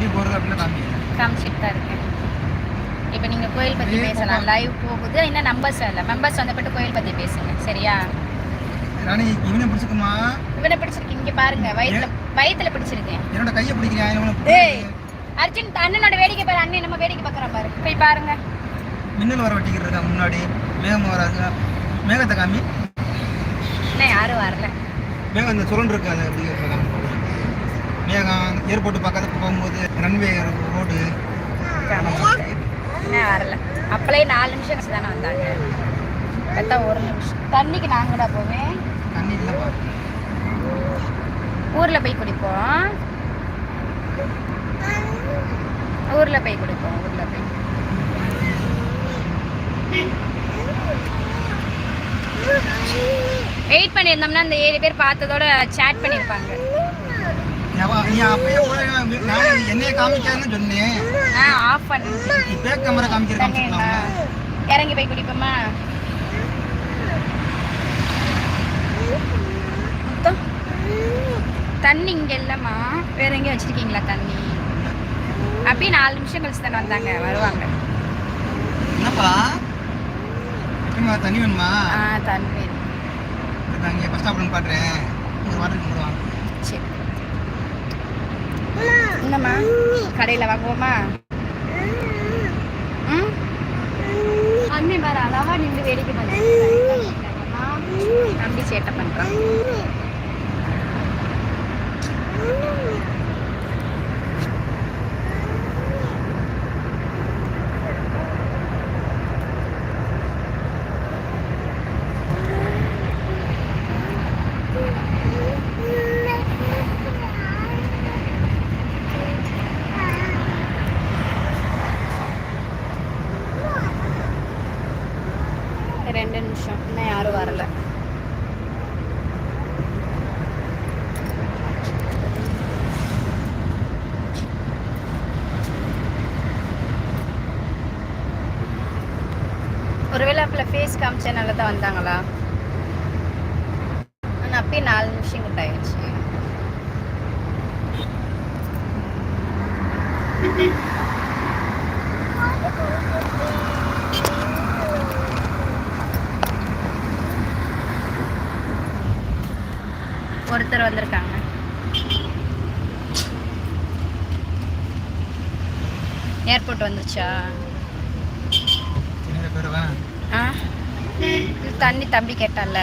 எப்படி போகிறது அப்படின்னு காமிச்சிட்டு தான் இருக்கேன். இப்போ நீங்கள் கோயில் பற்றி ஏய், பேசலாம். லைவ் போகுது. இன்னும் நம்பர்ஸ் இல்லை மெம்பர்ஸ் வந்தப்பட்டு கோயில் பற்றி பேசுங்க. சரியா? ராணி இவனை பிடிச்சிக்குமா இவனை பிடிச்சிருக்கு. இங்கே பாருங்க. வயிற்றுல வயிற்றுல பிடிச்சிருக்கேன். என்னோட கையை பிடிக்கிறேன் அர்ஜுன் அண்ணனோட வேடிக்கை பாரு. அண்ணன் நம்ம வேடிக்கை பார்க்குறான் பாரு. போய் பாருங்க. மின்னல் வர வட்டிக்கிட்டு இருக்கா முன்னாடி. மேகம் வராது மேகத்தை காமி. இன்னும் யாரும் வரல. மேகம் இந்த சுரண்டு இருக்கு அது மேகம் ஏர்போர்ட் பக்கத்துல போகும்போது ரன்வே ரோடு வரல. அப்பளே நாலு நிமிஷம் கழிச்சு தானே வந்தாங்க. கரெக்டா ஒரு நிமிஷம். தண்ணிக்கு நாங்கடா போவேன்? தண்ணி இல்லைப்பா. ஊர்ல போய் குடிப்போம். ஊர்ல போய் குடிப்போம் ஊர்ல போய். வெயிட் பண்ணியிருந்தோம்னா அந்த ஏழு பேர் பார்த்ததோட சேட் பண்ணியிருப்பாங்க. நீ அப்பயே போய் நான் என்னைய காமிக்காதுன்னு சொன்னேன். ஆ ஆஃப் பண்ணு நீ பேக் கேமரா காமிக்கிற தண்ணிங்களா? காமிச்சிக்கலாம் இறங்கி போய் குடிப்போமா. தண்ணி இங்க இல்லம்மா. வேற எங்கேயும் வச்சிருக்கீங்களா தண்ணி? அப்படியே நாலு நிமிஷம் கழிச்சு தானே வந்தாங்க வருவாங்க. என்னப்பா? தண்ணி வேணுமா? ஆ தண்ணி வேணும். பஸ் ஸ்டாப்ல பாடுறேன் ஒரு வாட்டர் கொடுவாங்க சரி. என்னம்மா கடையில் வாங்குவோமா? அண்ணே வேற அளவா நின்று வேடிக்கை பண்ணுறேன் தம்பி சேட்டை பண்ணுறான் ரெண்டு நிமிஷம். இன்னும் யாரும் வரல. ஒருவேளை அப்பல ஃபேஸ் காமிச்சனால தான் வந்தாங்களா? ஆனால் அப்பயே நாலு நிமிஷம் கிட்ட ஆயிடுச்சு. ஒருத்தர் வந்திருக்காங்க. ஏர்போர்ட் வேணாம் ஆ? தண்ணி தம்பி கேட்டால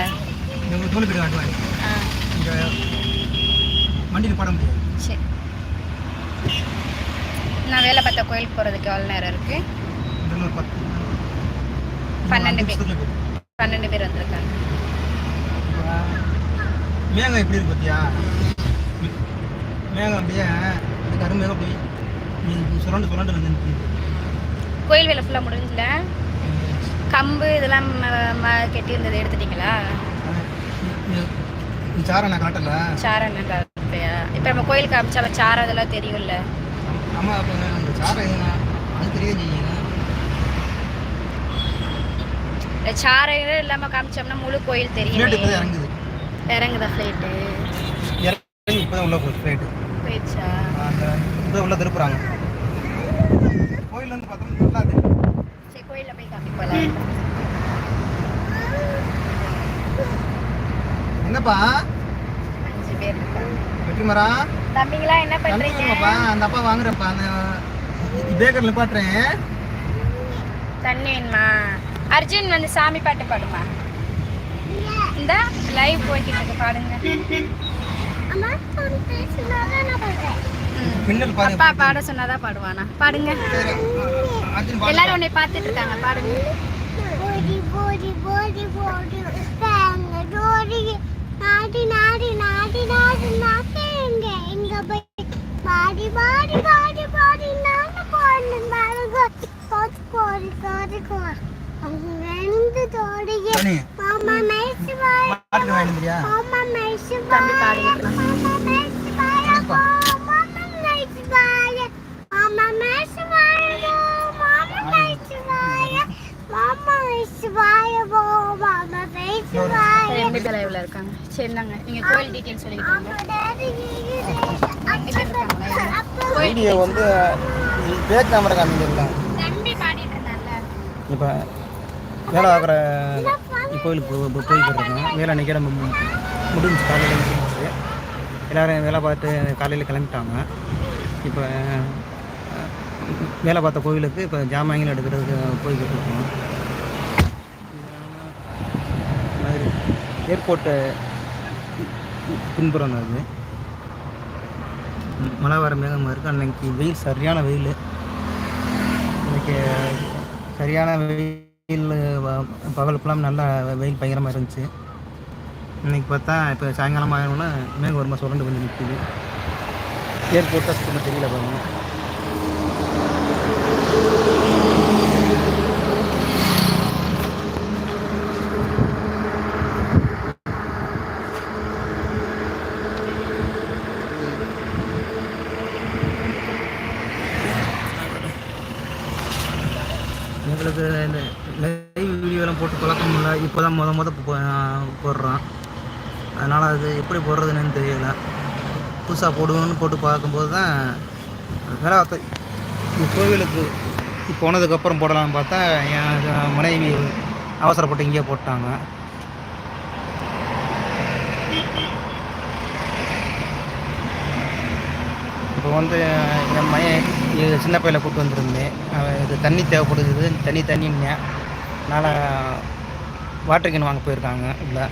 சரி. நான் வேலை பார்த்த கோயிலுக்கு போகிறதுக்கு எவ்வளோ நேரம் பத்து பன்னெண்டு பேர். பன்னெண்டு பேர் வந்திருக்காங்க. மேகம் எப்படி இருக்கு பார்த்தியா மேகம் அப்படியே இந்த கருமேகம் அப்படி சுரண்டு சுரண்டு வந்து. கோயில் வேலை ஃபுல்லாக முடிஞ்சல? கம்பு இதெல்லாம் கெட்டி இருந்தது எடுத்துட்டீங்களா? இந்த- இந்த சாரை நான் காட்டல. சாரம் கலப்பையா இப்போ நம்ம கோயிலுக்கு காமிச்சா சாரம் அதெல்லாம் தெரியும்ல. அம்மா அப்போ அந்த சாரை எதுனா அது தெரிய செய்யுங்க இந்த சாரம் இல்லாமல் காமிச்சோம்னா முழு கோயில் தெரியும். இறங்குது ஃப்ளைட்டு இறங்கி இப்போ தான் உள்ள போகுது ஃப்ளைட்டு போயிடுச்சா? அந்த இப்போ உள்ள திருப்புறாங்க. கோயில் வந்து பார்த்தோம்னா நல்லா இருக்கு சரி கோயிலில் போய் காமிப்போம் என்னப்பா? அஞ்சு பேர் இருக்காங்க வெற்றி மரம் தம்பிங்களா என்ன பண்றீங்க? தண்ணிப்பா அந்த அப்பா வாங்குறப்பா அந்த பேக்கரில் நிப்பாட்டுறேன். தண்ணி வேணுமா? அர்ஜுன் வந்து சாமி பாட்டு பாடுமா? இந்த லைவ் போய்கிட்டு இருக்கு பாடுங்க ம். பின்னல் பாரு அப்பா பாட சொன்னாதான் பாடுவானா. பாடுங்க. எல்லாரும் உன்னை பார்த்துட்டு இருக்காங்க பாடுங்க. போடி போடி போடி போடி தாங்க டோடி நாடி நாடி நாடி நாடி நாடி எங்க எங்க போய். பாடி பாடி பாடி பாடி நானு போடு பாருங்க. போட்டு கோடி கோடி கோடி அவங்க ரெண்டு தோடிங்க மாமா மேய்ச்சி தம்பி வாய ரெண்டு பேர் லைவ்ல இருக்காங்க? சரி நாங்க நீங்க கோயில் டீடைல் சொல்லிக்கிட்டு மாமா டாடி ரெண்டு பேர் இருக்காங்க. live ல. அப்பா கோயில் வீடியோ வந்து பேக் கேமரா காமிக்கல தம்பி பாடிட்டு இருந்தான்ல இப்போ வேலை கோயிலுக்கு போய்கிட்டு இருக்கோம் வேலை அன்றைக்கி நம்ம முடிஞ்சு காலையில் முடிஞ்சு எல்லோரும் வேலை பார்த்து காலையில் கிளம்பிட்டாங்க. இப்போ வேலை பார்த்த கோயிலுக்கு இப்போ ஜாமான்கள் எடுக்கிறதுக்கு போய்கிட்டு இருக்கோம். மாதிரி ஏர்போர்ட்டு பின்புறம் அது. மழை வர மேகமாக இருக்குது அன்னைக்கு வெயில் சரியான வெயில். இன்றைக்கி சரியான வெயில். வெயில் பகல் ஃபுல்லாக நல்லா வெயில் பயங்கரமாக இருந்துச்சு. இன்னைக்கு பார்த்தா இப்போ சாயங்காலம் ஆகணும்னா மேகம் ஒரு சுரண்டு வந்து நிற்குது ஏர்போர்ட்டாக சுத்தமாக தெரியல பாருங்க எங்களுக்கு போட்டு பழக்கம் இல்லை. இப்போ தான் முத முத போடுறோம் அதனால் அது எப்படி போடுறதுன்னு தெரியல. புதுசாக போடுவோன்னு போட்டு பார்க்கும்போது தான் வேலை கோவிலுக்கு போனதுக்கப்புறம் போடலாம்னு பார்த்தா என் மனைவி அவசரப்பட்டு இங்கே போட்டாங்க. இப்போ வந்து என் மையன் சின்ன பையனை கூப்பிட்டு வந்திருந்தேன். இது தண்ணி தேவைப்படுது தண்ணி தண்ணிங்க அதனால் வாட்டர் கேன் வாங்க போயிருக்காங்க இதில்.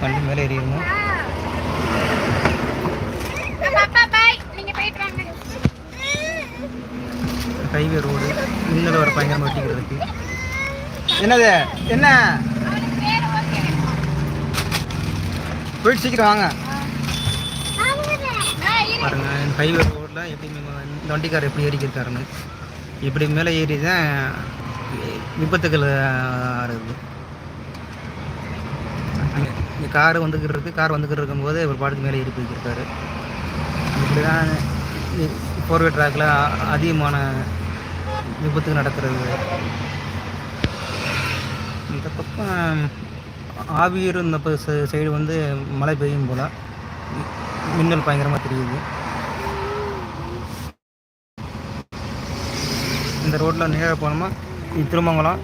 வண்டி மேலே எரியணும் ஹைவே ரோடு மின்னல் வர பயங்கரமாக வெட்டிக்கிறதுக்கு. என்னது? என்ன? போயிட்டு சீக்கிரம் வாங்க. பாருங்கள் இந்த ஹைவே ரோட்டில் எப்படி இந்த வண்டிக்கார் எப்படி ஏறிக்கிருக்காருன்னு. இப்படி மேலே ஏறி தான் விபத்துகள் இருக்குது இங்கே கார் வந்துக்கிட்டு இருக்குது கார் வந்துக்கிட்டு இருக்கும்போது ஒரு பாட்டுக்கு மேலே ஏறி போய்க்கிருக்காரு. இப்படி தான் ஃபோர்வே ட்ராக்கில் அதிகமான விபத்து நடக்கிறது. இந்த பக்கம் ஆவியூர் இந்த சைடு வந்து மழை பெய்யும் போல். மின்னல் பயங்கரமாக தெரியுது. இந்த ரோட்டில் நேராக போனோமா இது திருமங்கலம்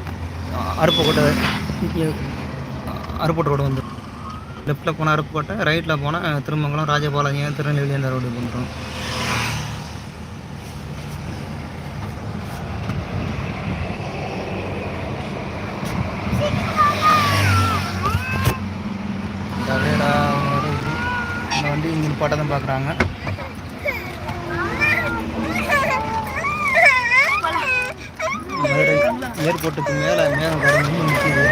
அருப்புக்கோட்டை இ- ரோடு வந்துடும் லெஃப்ட்டில் போனால் அருப்புக்கோட்டை ரைட்டில் போனால் திருமங்கலம் ராஜபாளையம் திருநெல்வேலி அந்த ரோடு பண்ணுறோம் இந்த வண்டி இங்கே பாட்டை தான் பார்க்குறாங்க. ஏர்போர்ட்டுக்கு மேலே மேகம் கரண்டு நிற்கிது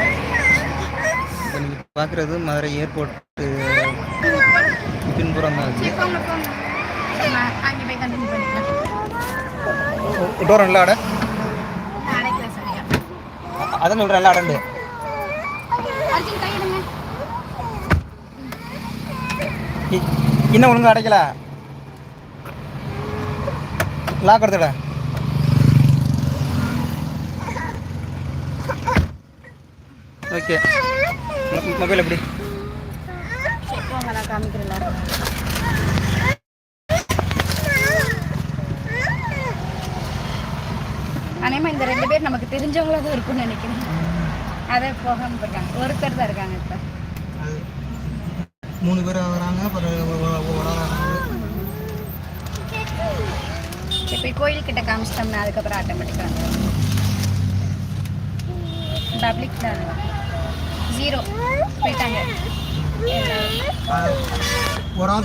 இப்போ நீங்கள் பார்க்குறது மதுரை ஏர்போர்ட்டு பின்புறம் தான் பண்ணிக்கலாம் டோர் நல்லா அட அதான் சொல்கிறேன் நல்லா அடண்டு கையிடுங்க இ- இன்னும் ஒழுங்கா அடைக்கல. லாக் எடுத்துட ஓகே மொபைல் எப்படி? அனேமா காமிக்கிறேன் இந்த ரெண்டு பேர் நமக்கு தெரிஞ்சவங்களாக தான் இருக்கும்னு நினைக்கிறேன். அதை போகாமல் இருக்காங்க. ஒருத்தர் தான் இருக்காங்க இப்போ. மூணு பேர் வராங்க சரி போய் கோயில்கிட்ட காமிச்சிட்டோம்னா அதுக்கப்புறம் ஆட்டோமேட்டிக்காக பப்ளிக் தான். ஜீரோ போயிட்டாங்க. ஒரு ஆள்